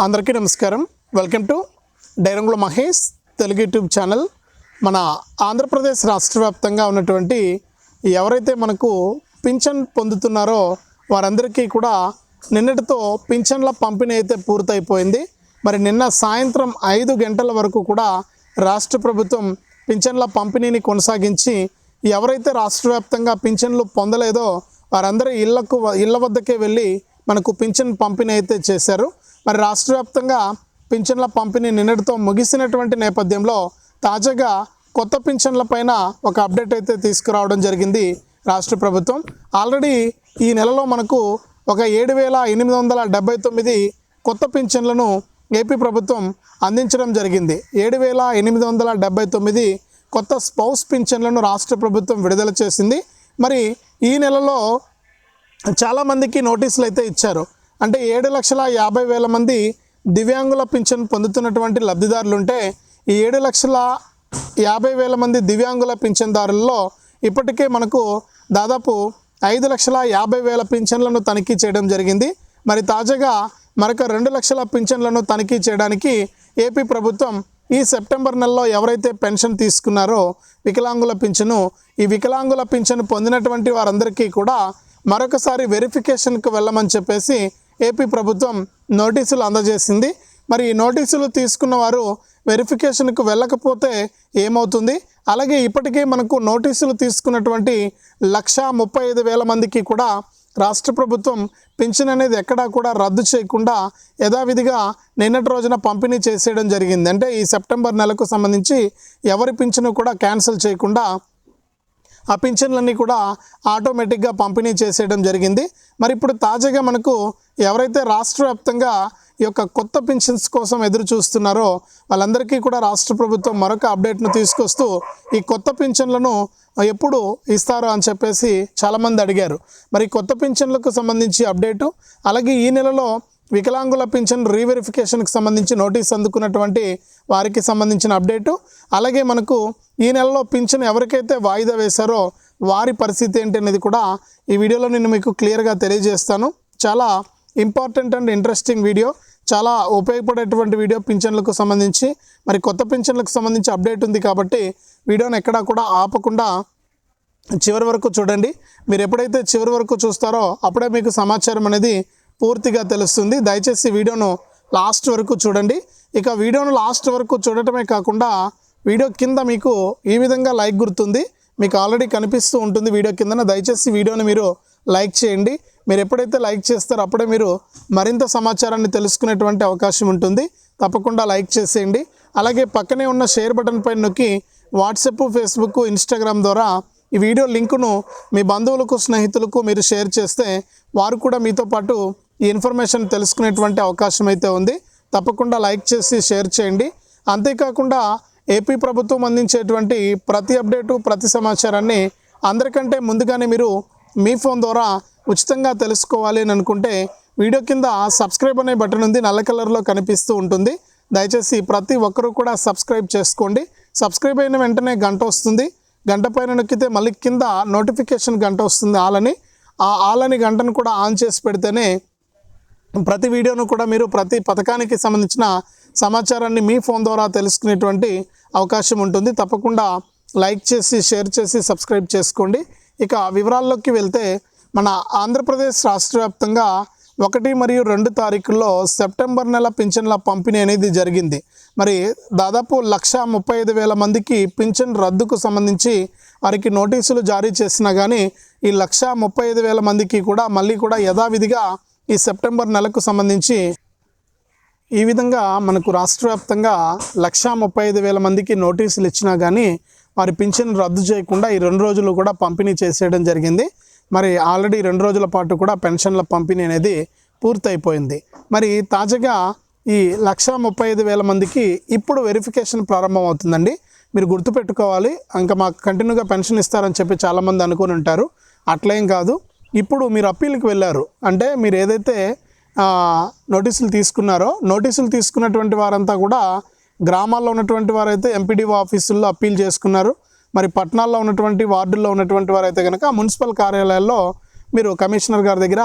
అందరికీ నమస్కారం. Welcome to Dairangula Mahesh Telugu YouTube channel. మన ఆంధ్రప్రదేశ్ రాష్ట్ర వ్యాప్తంగా ఉన్నటువంటి ఎవరైతే మనకు పింఛన్ పొందుతున్నారో వారందరికీ కూడా నిన్నటితో పింఛన్ల పంపిణీ అయితే పూర్తయిపోయింది. మరి నిన్న సాయంత్రం ఐదు గంటల వరకు కూడా రాష్ట్ర ప్రభుత్వం పింఛన్ల పంపిణీని కొనసాగించి ఎవరైతే రాష్ట్ర వ్యాప్తంగా పింఛన్లు పొందలేదో వారందరూ ఇళ్ళకు ఇళ్ళ వద్దకే వెళ్ళి మనకు పింఛన్ పంపిణీ అయితే చేశారు. మరి రాష్ట్ర వ్యాప్తంగా పింఛన్ల పంపిణీ నిన్నటితో ముగిసినటువంటి నేపథ్యంలో తాజాగా కొత్త పింఛన్ల పైన ఒక అప్డేట్ అయితే తీసుకురావడం జరిగింది రాష్ట్ర ప్రభుత్వం. ఆల్రెడీ ఈ నెలలో మనకు ఒక ఏడు వేల ఎనిమిది వందల డెబ్బై తొమ్మిది కొత్త పింఛన్లను ఏపీ ప్రభుత్వం అందించడం జరిగింది. ఏడు వేల ఎనిమిది వందల డెబ్బై తొమ్మిది కొత్త స్పౌస్ పింఛన్లను రాష్ట్ర ప్రభుత్వం విడుదల చేసింది. మరి ఈ నెలలో చాలామందికి నోటీసులు అయితే ఇచ్చారు. అంటే ఏడు లక్షల యాభై వేల మంది దివ్యాంగుల పింఛన్ పొందుతున్నటువంటి లబ్ధిదారులు ఉంటే ఈ ఏడు లక్షల యాభై వేల మంది దివ్యాంగుల పింఛన్దారుల్లో ఇప్పటికే మనకు దాదాపు ఐదు లక్షల యాభై వేల పింఛన్లను తనిఖీ చేయడం జరిగింది. మరి తాజాగా మరొక రెండు లక్షల పింఛన్లను తనిఖీ చేయడానికి ఏపీ ప్రభుత్వం ఈ సెప్టెంబర్ నెలలో ఎవరైతే పెన్షన్ తీసుకున్నారో వికలాంగుల పింఛను ఈ వికలాంగుల పింఛను పొందినటువంటి వారందరికీ కూడా మరొకసారి వెరిఫికేషన్కు వెళ్ళమని చెప్పేసి ఏపీ ప్రభుత్వం నోటీసులు అందజేసింది. మరి ఈ నోటీసులు తీసుకున్న వారు వెరిఫికేషన్కు వెళ్ళకపోతే ఏమవుతుంది? అలాగే ఇప్పటికే మనకు నోటీసులు తీసుకున్నటువంటి లక్ష ముప్పై ఐదు వేల మందికి కూడా రాష్ట్ర ప్రభుత్వం పింఛన్ అనేది ఎక్కడా కూడా రద్దు చేయకుండా యథావిధిగా నిన్నటి రోజున పంపిణీ చేసేయడం జరిగింది. అంటే ఈ సెప్టెంబర్ నెలకు సంబంధించి ఎవరి పింఛను కూడా క్యాన్సిల్ చేయకుండా ఆ పింఛన్లన్నీ కూడా ఆటోమేటిక్గా పంపిణీ చేసేయడం జరిగింది. మరి ఇప్పుడు తాజాగా మనకు ఎవరైతే రాష్ట్ర వ్యాప్తంగా ఈ యొక్క కొత్త పింఛన్స్ కోసం ఎదురు చూస్తున్నారో వాళ్ళందరికీ కూడా రాష్ట్ర ప్రభుత్వం మరొక అప్డేట్ను తీసుకొస్తూ ఈ కొత్త పింఛన్లను ఎప్పుడు ఇస్తారు అని చెప్పేసి చాలామంది అడిగారు. మరి కొత్త పింఛన్లకు సంబంధించి అప్డేటు అలాగే ఈ నెలలో వికలాంగుల పింఛన్ రీవెరిఫికేషన్కి సంబంధించి నోటీస్ అందుకున్నటువంటి వారికి సంబంధించిన అప్డేటు. అలాగే మనకు ఈ నెలలో పింఛన్ ఎవరికైతే వాయిదా వేశారో వారి పరిస్థితి ఏంటి అనేది కూడా ఈ వీడియోలో నేను మీకు క్లియర్గా తెలియజేస్తాను. చాలా ఇంపార్టెంట్ అండ్ ఇంట్రెస్టింగ్ వీడియో. చాలా ఉపయోగపడేటువంటి వీడియో పింఛన్లకు సంబంధించి. మరి కొత్త పింఛన్లకు సంబంధించి అప్డేట్ ఉంది కాబట్టి వీడియోని ఎక్కడా కూడా ఆపకుండా చివరి వరకు చూడండి. మీరు ఎప్పుడైతే చివరి వరకు చూస్తారో అప్పుడే మీకు సమాచారం అనేది పూర్తిగా తెలుస్తుంది. దయచేసి వీడియోను లాస్ట్ వరకు చూడండి. ఇక వీడియోను లాస్ట్ వరకు చూడటమే కాకుండా వీడియో కింద మీకు ఈ విధంగా లైక్ గుర్తుంది. మీకు ఆల్రెడీ కనిపిస్తూ ఉంటుంది వీడియో కిందన. దయచేసి వీడియోని మీరు లైక్ చేయండి. మీరు ఎప్పుడైతే లైక్ చేస్తారో అప్పుడే మీరు మరింత సమాచారాన్ని తెలుసుకునేటువంటి అవకాశం ఉంటుంది. తప్పకుండా లైక్ చేసేయండి. అలాగే పక్కనే ఉన్న షేర్ బటన్ పైన నొక్కి వాట్సాప్ ఫేస్బుక్ ఇన్స్టాగ్రామ్ ద్వారా ఈ వీడియో లింకును మీ బంధువులకు స్నేహితులకు మీరు షేర్ చేస్తే వారు కూడా మీతో పాటు ఈ ఇన్ఫర్మేషన్ తెలుసుకునేటువంటి అవకాశం అయితే ఉంది. తప్పకుండా లైక్ చేసి షేర్ చేయండి. అంతేకాకుండా ఏపీ ప్రభుత్వం అందించేటువంటి ప్రతి అప్డేటు ప్రతి సమాచారాన్ని అందరికంటే ముందుగానే మీరు మీ ఫోన్ ద్వారా ఉచితంగా తెలుసుకోవాలి అని అనుకుంటే వీడియో కింద సబ్స్క్రైబ్ అనే బటన్ ఉంది. నల్ల కలర్లో కనిపిస్తూ ఉంటుంది. దయచేసి ప్రతి ఒక్కరూ కూడా సబ్స్క్రైబ్ చేసుకోండి. సబ్స్క్రైబ్ అయిన వెంటనే గంట వస్తుంది. గంట పైన నొక్కితే మళ్ళీ కింద నోటిఫికేషన్ గంట వస్తుంది. ఆలని ఆ ఆలని గంటను కూడా ఆన్ చేసి పెడితేనే ప్రతి వీడియోను కూడా మీరు ప్రతి పథకానికి సంబంధించిన సమాచారాన్ని మీ ఫోన్ ద్వారా తెలుసుకునేటువంటి అవకాశం ఉంటుంది. తప్పకుండా లైక్ చేసి షేర్ చేసి సబ్స్క్రైబ్ చేసుకోండి. ఇక వివరాల్లోకి వెళ్తే మన ఆంధ్రప్రదేశ్ రాష్ట్ర వ్యాప్తంగా ఒకటి మరియు రెండు తారీఖుల్లో సెప్టెంబర్ నెల పింఛన్ల పంపిణీ అనేది జరిగింది. మరి దాదాపు లక్ష ముప్పై ఐదు వేల మందికి పింఛన్ రద్దుకు సంబంధించి వారికి నోటీసులు జారీ చేసినా కానీ ఈ లక్ష ముప్పై ఐదు వేల మందికి కూడా మళ్ళీ కూడా యథావిధిగా ఈ సెప్టెంబర్ నెలకు సంబంధించి ఈ విధంగా మనకు రాష్ట్ర వ్యాప్తంగా లక్షా ముప్పై ఐదు వేల మందికి నోటీసులు ఇచ్చినా కానీ వారి పింఛన్ రద్దు చేయకుండా ఈ రెండు రోజులు కూడా పంపిణీ చేసేయడం జరిగింది. మరి ఆల్రెడీ రెండు రోజుల పాటు కూడా పెన్షన్ల పంపిణీ అనేది పూర్తయిపోయింది. మరి తాజాగా ఈ లక్ష ముప్పై ఐదు వేల మందికి ఇప్పుడు వెరిఫికేషన్ ప్రారంభం అవుతుందండి మీరు గుర్తుపెట్టుకోవాలి ఇంకా మాకు కంటిన్యూగా పెన్షన్ ఇస్తారని చెప్పి చాలామంది అనుకుని ఉంటారు. అట్లేం కాదు. ఇప్పుడు మీరు అప్పీల్కి వెళ్ళారు. అంటే మీరు ఏదైతే నోటీసులు తీసుకున్నారో నోటీసులు తీసుకున్నటువంటి వారంతా కూడా గ్రామాల్లో ఉన్నటువంటి వారైతే ఎంపీడీఓ ఆఫీసుల్లో అప్పీల్ చేసుకున్నారు. మరి పట్టణాల్లో ఉన్నటువంటి వార్డుల్లో ఉన్నటువంటి వారైతే కనుక మున్సిపల్ కార్యాలయాల్లో మీరు కమిషనర్ గారి దగ్గర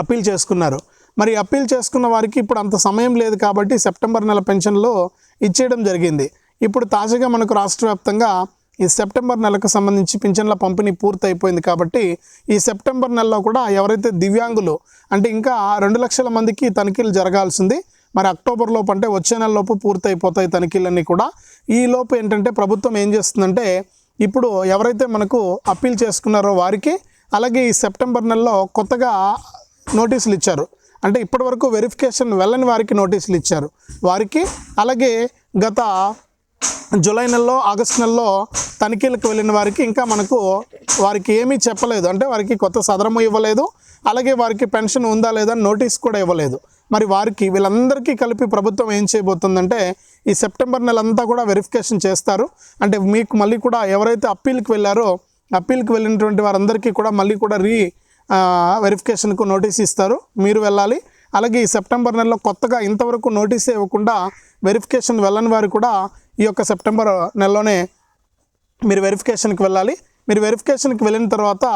అప్పీల్ చేసుకున్నారు. మరి అప్పీల్ చేసుకున్న వారికి ఇప్పుడు అంత సమయం లేదు కాబట్టి సెప్టెంబర్ నెల పెన్షన్లు ఇచ్చేయడం జరిగింది. ఇప్పుడు తాజాగా మనకు రాష్ట్ర వ్యాప్తంగా ఈ సెప్టెంబర్ నెలకు సంబంధించి పింఛన్ల పంపిణీ పూర్తయిపోయింది కాబట్టి ఈ సెప్టెంబర్ నెలలో కూడా ఎవరైతే దివ్యాంగులు అంటే ఇంకా రెండు లక్షల మందికి తనిఖీలు జరగాల్సింది మరి అక్టోబర్ లోపు అంటే వచ్చే నెల లోపు పూర్తి అయిపోతాయి తనిఖీలన్నీ కూడా. ఈ లోపు ఏంటంటే ప్రభుత్వం ఏం చేస్తుందంటే ఇప్పుడు ఎవరైతే మనకు అప్పీల్ చేసుకున్నారో వారికి అలాగే ఈ సెప్టెంబర్ నెలలో కొత్తగా నోటీసులు ఇచ్చారు. అంటే ఇప్పటివరకు వెరిఫికేషన్ వెళ్ళని వారికి నోటీసులు ఇచ్చారు. వారికి అలాగే గత జూలై నెలలో ఆగస్ట్ నెలలో తనిఖీలకు వెళ్ళిన వారికి ఇంకా మనకు వారికి ఏమీ చెప్పలేదు. అంటే వారికి కొత్త సదరము ఇవ్వలేదు. అలాగే వారికి పెన్షన్ ఉందా లేదా అని నోటీస్ కూడా ఇవ్వలేదు. మరి వారికి వీళ్ళందరికీ కలిపి ప్రభుత్వం ఏం చేయబోతుందంటే ఈ సెప్టెంబర్ నెల అంతా కూడా వెరిఫికేషన్ చేస్తారు. అంటే మీకు మళ్ళీ కూడా ఎవరైతే అప్పీల్కి వెళ్ళారో అప్పీల్కి వెళ్ళినటువంటి వారందరికీ కూడా మళ్ళీ కూడా రీ వెరిఫికేషన్కు నోటీస్ ఇస్తారు. మీరు వెళ్ళాలి. అలాగే ఈ సెప్టెంబర్ నెలలో కొత్తగా ఇంతవరకు నోటీస్ ఇవ్వకుండా వెరిఫికేషన్ వెళ్ళని వారు కూడా ఈ యొక్క సెప్టెంబర్ నెలలోనే మీరు వెరిఫికేషన్కి వెళ్ళాలి. మీరు వెరిఫికేషన్కి వెళ్ళిన తర్వాత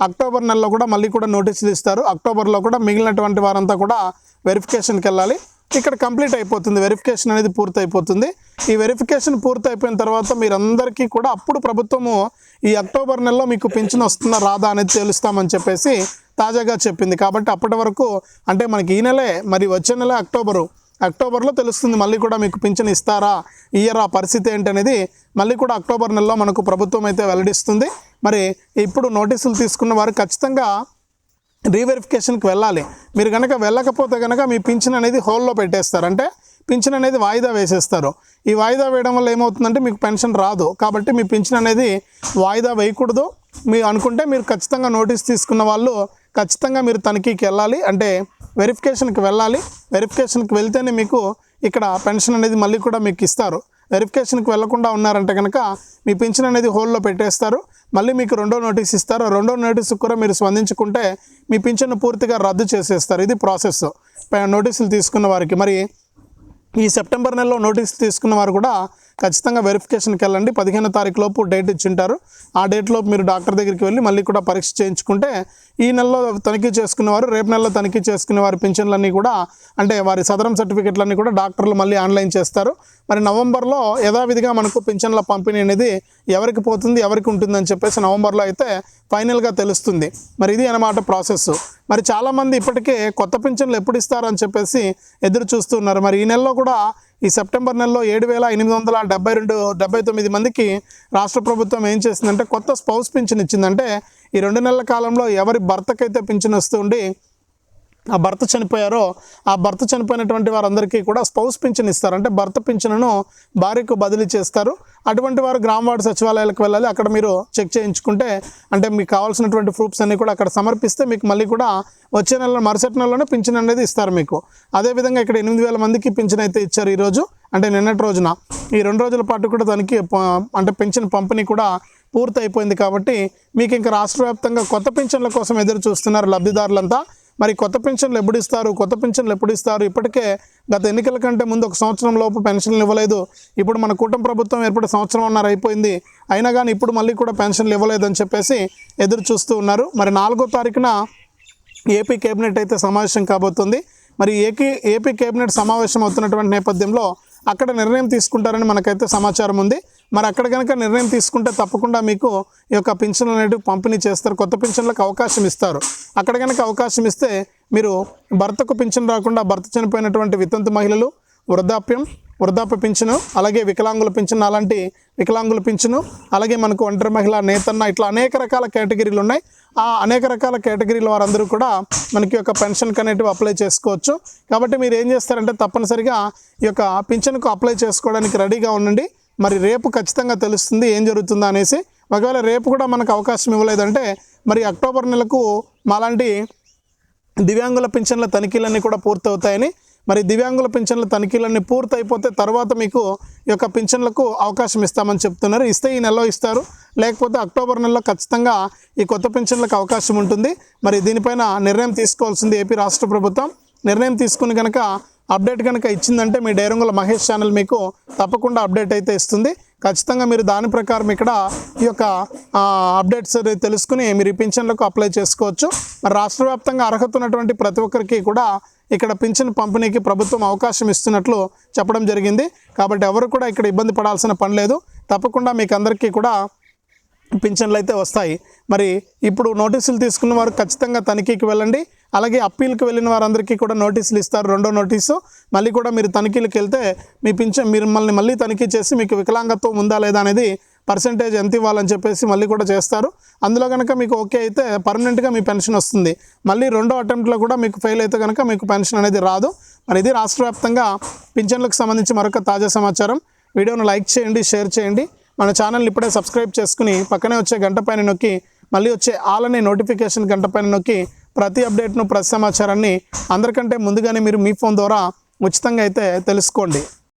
అక్టోబర్ నెలలో కూడా మళ్ళీ కూడా నోటీసులు ఇస్తారు. అక్టోబర్లో కూడా మిగిలినటువంటి వారంతా కూడా వెరిఫికేషన్కి వెళ్ళాలి. ఇక్కడ కంప్లీట్ అయిపోతుంది. వెరిఫికేషన్ అనేది పూర్తయిపోతుంది. ఈ వెరిఫికేషన్ పూర్తి అయిపోయిన తర్వాత మీరందరికీ కూడా అప్పుడు ప్రభుత్వము ఈ అక్టోబర్ నెలలో మీకు పింఛన్ వస్తుందా రాదా అనేది తెలుస్తామని చెప్పేసి తాజాగా చెప్పింది. కాబట్టి అప్పటి వరకు అంటే మనకి ఈ నెలే మరి వచ్చే నెల అక్టోబరు. అక్టోబర్లో తెలుస్తుంది మళ్ళీ కూడా మీకు పింఛన్ ఇస్తారా ఇయ్యరా పరిస్థితి ఏంటనేది మళ్ళీ కూడా అక్టోబర్ నెలలో మనకు ప్రభుత్వం అయితే వెల్లడిస్తుంది. మరి ఇప్పుడు నోటీసులు తీసుకున్న వారు ఖచ్చితంగా రీవెరిఫికేషన్కి వెళ్ళాలి. మీరు కనుక వెళ్ళకపోతే కనుక మీ పింఛన్ అనేది హోల్లో పెట్టేస్తారు. అంటే పింఛన్ అనేది వాయిదా వేసేస్తారు. ఈ వాయిదా వేయడం వల్ల ఏమవుతుందంటే మీకు పెన్షన్ రాదు. కాబట్టి మీ పింఛన్ అనేది వాయిదా వేయకూడదు. మీరు అనుకుంటే మీరు ఖచ్చితంగా నోటీస్ తీసుకున్న వాళ్ళు ఖచ్చితంగా మీరు తనిఖీకి వెళ్ళాలి. అంటే వెరిఫికేషన్కి వెళ్ళాలి. వెరిఫికేషన్కి వెళ్తేనే మీకు ఇక్కడ పెన్షన్ అనేది మళ్ళీ కూడా మీకు ఇస్తారు. వెరిఫికేషన్కి వెళ్ళకుండా ఉన్నారంటే కనుక మీ పింఛన్ అనేది హోల్లో పెట్టేస్తారు. మళ్ళీ మీకు రెండో నోటీస్ ఇస్తారు. రెండో నోటీస్ కూడా మీరు స్పందించుకుంటే మీ పింఛన్ పూర్తిగా రద్దు చేసేస్తారు. ఇది ప్రాసెస్. నోటీసులు తీసుకున్న వారికి. మరి ఈ సెప్టెంబర్ నెలలో నోటీసులు తీసుకున్న వారు కూడా ఖచ్చితంగా వెరిఫికేషన్కి వెళ్ళండి పదిహేనో తారీఖు లోపు డేట్ ఇచ్చింటారు. ఆ డేట్లోపు మీరు డాక్టర్ దగ్గరికి వెళ్ళి మళ్ళీ కూడా పరీక్ష చేయించుకుంటే ఈ నెలలో తనిఖీ చేసుకునేవారు రేపు నెలలో తనిఖీ చేసుకునే వారి పింఛన్లన్నీ కూడా అంటే వారి సదరం సర్టిఫికెట్లన్నీ కూడా డాక్టర్లు మళ్ళీ ఆన్లైన్ చేస్తారు. మరి నవంబర్లో యథావిధిగా మనకు పింఛన్ల పంపిణీ అనేది ఎవరికి పోతుంది ఎవరికి ఉంటుందని చెప్పేసి నవంబర్లో అయితే ఫైనల్గా తెలుస్తుంది. మరి ఇది అన్నమాట ప్రాసెస్. మరి చాలామంది ఇప్పటికే కొత్త పింఛన్లు ఎప్పుడు ఇస్తారని చెప్పేసి ఎదురు చూస్తున్నారు మరి ఈ నెలలో కూడా ఈ సెప్టెంబర్ నెలలో ఏడు వేల ఎనిమిది వందల డెబ్బై రెండు డెబ్బై తొమ్మిది మందికి రాష్ట్ర ప్రభుత్వం ఏం చేసిందంటే కొత్త స్పౌస్ పింఛన్ ఇచ్చిందంటే ఈ రెండు నెలల కాలంలో ఎవరి భర్తకైతే పింఛన్ వస్తుండి ఆ భర్త చనిపోయారో ఆ భర్త చనిపోయినటువంటి వారందరికీ కూడా స్పౌస్ పింఛన్ ఇస్తారు. అంటే భర్త పింఛన్ను భార్యకు బదిలీ చేస్తారు. అటువంటి వారు గ్రామవార్డు సచివాలయాలకు వెళ్ళాలి. అక్కడ మీరు చెక్ చేయించుకుంటే అంటే మీకు కావాల్సినటువంటి ప్రూఫ్స్ అన్నీ కూడా అక్కడ సమర్పిస్తే మీకు మళ్ళీ కూడా వచ్చే నెల మరుసటి నెలలోనే పింఛన్ అనేది ఇస్తారు మీకు. అదేవిధంగా ఇక్కడ ఎనిమిది వేల మందికి పింఛన్ అయితే ఇచ్చారు ఈరోజు అంటే నిన్నటి రోజున. ఈ రెండు రోజుల పాటు కూడా దానికి అంటే పెన్షన్ పంపిణీ కూడా పూర్తయిపోయింది కాబట్టి మీకు ఇంకా రాష్ట్ర వ్యాప్తంగా కొత్త పింఛన్ల కోసం ఎదురు చూస్తున్నారు లబ్ధిదారులంతా. మరి కొత్త పెన్షన్లు ఎప్పుడు ఇస్తారు? కొత్త పెన్షన్లు ఎప్పుడు ఇస్తారు? ఇప్పటికే గత ఎన్నికల కంటే ముందు ఒక సంవత్సరం లోపు పెన్షన్లు ఇవ్వలేదు. ఇప్పుడు మన కూటమి ప్రభుత్వం ఏర్పడి సంవత్సరం అన్నారు అయిపోయింది. అయినా కానీ ఇప్పుడు మళ్ళీ కూడా పెన్షన్లు ఇవ్వలేదని చెప్పేసి ఎదురు చూస్తూ ఉన్నారు. మరి నాలుగో తారీఖున ఏపీ కేబినెట్ అయితే సమావేశం కాబోతుంది. మరి ఏపీ ఏపీ కేబినెట్ సమావేశం అవుతున్నటువంటి నేపథ్యంలో అక్కడ నిర్ణయం తీసుకుంటారని మనకైతే సమాచారం ఉంది. మరి అక్కడ కనుక నిర్ణయం తీసుకుంటే తప్పకుండా మీకు ఈ యొక్క పింఛన్లు అనేటివి పంపిణీ చేస్తారు. కొత్త పింఛన్లకు అవకాశం ఇస్తారు. అక్కడ కనుక అవకాశం ఇస్తే మీరు భర్తకు పింఛన్ రాకుండా భర్త చనిపోయినటువంటి వితంతు మహిళలు వృద్ధాప్యం వృద్ధాప్య పింఛను అలాగే వికలాంగుల పింఛను అలాంటి వికలాంగుల పింఛను అలాగే మనకు ఒంటరి మహిళ నేతన్న ఇట్లా అనేక రకాల కేటగిరీలు ఉన్నాయి. ఆ అనేక రకాల కేటగిరీల వారందరూ కూడా మనకి యొక్క పెన్షన్కి అనేటివి అప్లై చేసుకోవచ్చు. కాబట్టి మీరు ఏం చేస్తారంటే తప్పనిసరిగా ఈ యొక్క పింఛన్కు అప్లై చేసుకోవడానికి రెడీగా ఉండండి. మరి రేపు ఖచ్చితంగా తెలుస్తుంది ఏం జరుగుతుందో అనేసి. ఒకవేళ రేపు కూడా మనకు అవకాశం ఇవ్వలేదంటే మరి అక్టోబర్ నెలకు మాలాంటి దివ్యాంగుల పింఛన్ల తనిఖీలన్నీ కూడా పూర్తవుతాయని. మరి దివ్యాంగుల పింఛన్ల తనిఖీలన్నీ పూర్తయిపోతే తర్వాత మీకు ఈ యొక్క పింఛన్లకు అవకాశం ఇస్తామని చెప్తున్నారు. ఇస్తే ఈ నెలలో ఇస్తారు. లేకపోతే అక్టోబర్ నెలలో ఖచ్చితంగా ఈ కొత్త పింఛన్లకు అవకాశం ఉంటుంది. మరి దీనిపైన నిర్ణయం తీసుకోవాల్సింది ఏపీ రాష్ట్ర ప్రభుత్వం. నిర్ణయం తీసుకుని కనుక అప్డేట్ కనుక ఇచ్చిందంటే మీ డైరంగుల మహేష్ ఛానల్ మీకు తప్పకుండా అప్డేట్ అయితే ఇస్తుంది. ఖచ్చితంగా మీరు దాని ప్రకారం ఇక్కడ ఈ యొక్క అప్డేట్స్ తెలుసుకుని మీరు ఈ పింఛన్లకు అప్లై చేసుకోవచ్చు. మరి రాష్ట్ర వ్యాప్తంగా అర్హత ఉన్నటువంటి ప్రతి ఒక్కరికి కూడా ఇక్కడ పింఛన్ పంపిణీకి ప్రభుత్వం అవకాశం ఇస్తున్నట్లు చెప్పడం జరిగింది. కాబట్టి ఎవరు కూడా ఇక్కడ ఇబ్బంది పడాల్సిన పని లేదు. తప్పకుండా మీకు అందరికీ కూడా పింఛన్లు అయితే వస్తాయి. మరి ఇప్పుడు నోటీసులు తీసుకున్న వారు ఖచ్చితంగా తనిఖీకి వెళ్ళండి. అలాగే అప్పీల్కి వెళ్ళిన వారందరికీ కూడా నోటీసులు ఇస్తారు. రెండో నోటీసు. మళ్ళీ కూడా మీరు తనిఖీలకు వెళ్తే మీ పింఛన్ మిమ్మల్ని మళ్ళీ తనిఖీ చేసి మీకు వికలాంగత్వం ఉందా లేదా అనేది పర్సంటేజ్ ఎంత ఇవ్వాలని చెప్పేసి మళ్ళీ కూడా చేస్తారు. అందులో కనుక మీకు ఓకే అయితే పర్మనెంట్గా మీ పెన్షన్ వస్తుంది. మళ్ళీ రెండో అటెంప్ట్లో కూడా మీకు ఫెయిల్ అయితే కనుక మీకు పెన్షన్ అనేది రాదు. మరి ఇది రాష్ట్ర వ్యాప్తంగా పింఛన్లకు సంబంధించి మరొక తాజా సమాచారం. వీడియోను లైక్ చేయండి షేర్ చేయండి. మన ఛానల్ని ఇప్పుడే సబ్స్క్రైబ్ చేసుకుని పక్కనే వచ్చే గంట పైన నొక్కి మళ్ళీ వచ్చే ఆల్ అనే నోటిఫికేషన్ గంట పైన నొక్కి ప్రతి అప్డేట్ను ప్రతి సమాచారాన్ని అందరికంటే ముందుగానే మీరు మీ ఫోన్ ద్వారా ఉచితంగా అయితే తెలుసుకోండి.